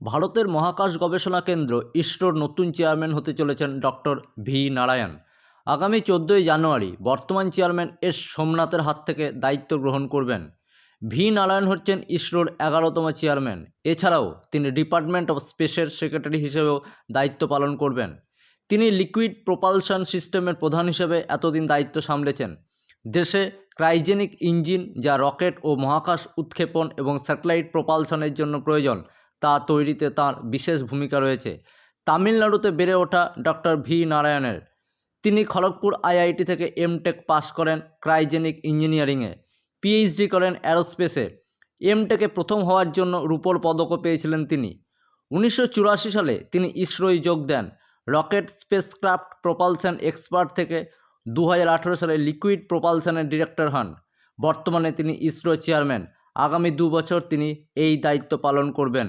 ভারতের মহাকাশ গবেষণা কেন্দ্র ইসরোর নতুন চেয়ারম্যান হতে চলেছেন ডক্টর ভি নারায়ণ। আগামী চোদ্দোই জানুয়ারি বর্তমান চেয়ারম্যান এস সোমনাথের হাত থেকে দায়িত্ব গ্রহণ করবেন। ভি নারায়ণ হচ্ছেন ইসরোর এগারোতম চেয়ারম্যান। এছাড়াও তিনি ডিপার্টমেন্ট অফ স্পেসের সেক্রেটারি হিসেবেও দায়িত্ব পালন করবেন। তিনি লিকুইড প্রোপালশন সিস্টেমের প্রধান হিসেবে এতদিন দায়িত্ব সামলেছেন। দেশে ক্রাইজেনিক ইঞ্জিন, যা রকেট ও মহাকাশ উৎক্ষেপণ এবং স্যাটেলাইট প্রপালশনের জন্য প্রয়োজন তা তৈরিতে তার বিশেষ ভূমিকা রয়েছে। তামিলনাড়ুতে বেড়ে ওঠা ডক্টর ভি. নারায়ণের। তিনি খড়গপুর আইআইটি থেকে এমটেক পাশ করেন ক্রাইজেনিক ইঞ্জিনিয়ারিংয়ে। পিএইচডি করেন অ্যারোস্পেসে। এমটেকে প্রথম হওয়ার জন্য রূপোর পদকও পেয়েছিলেন তিনি। উনিশশো চুরাশি সালে তিনি ইসরোয় যোগ দেন। রকেট স্পেসক্রাফট প্রপালশন এক্সপার্ট থেকে দু হাজার আঠেরো সালে লিকুইড প্রপালশনের ডিরেক্টর হন। বর্তমানে তিনি ইসরো চেয়ারম্যান। আগামী দু বছর তিনি এই দায়িত্ব পালন করবেন।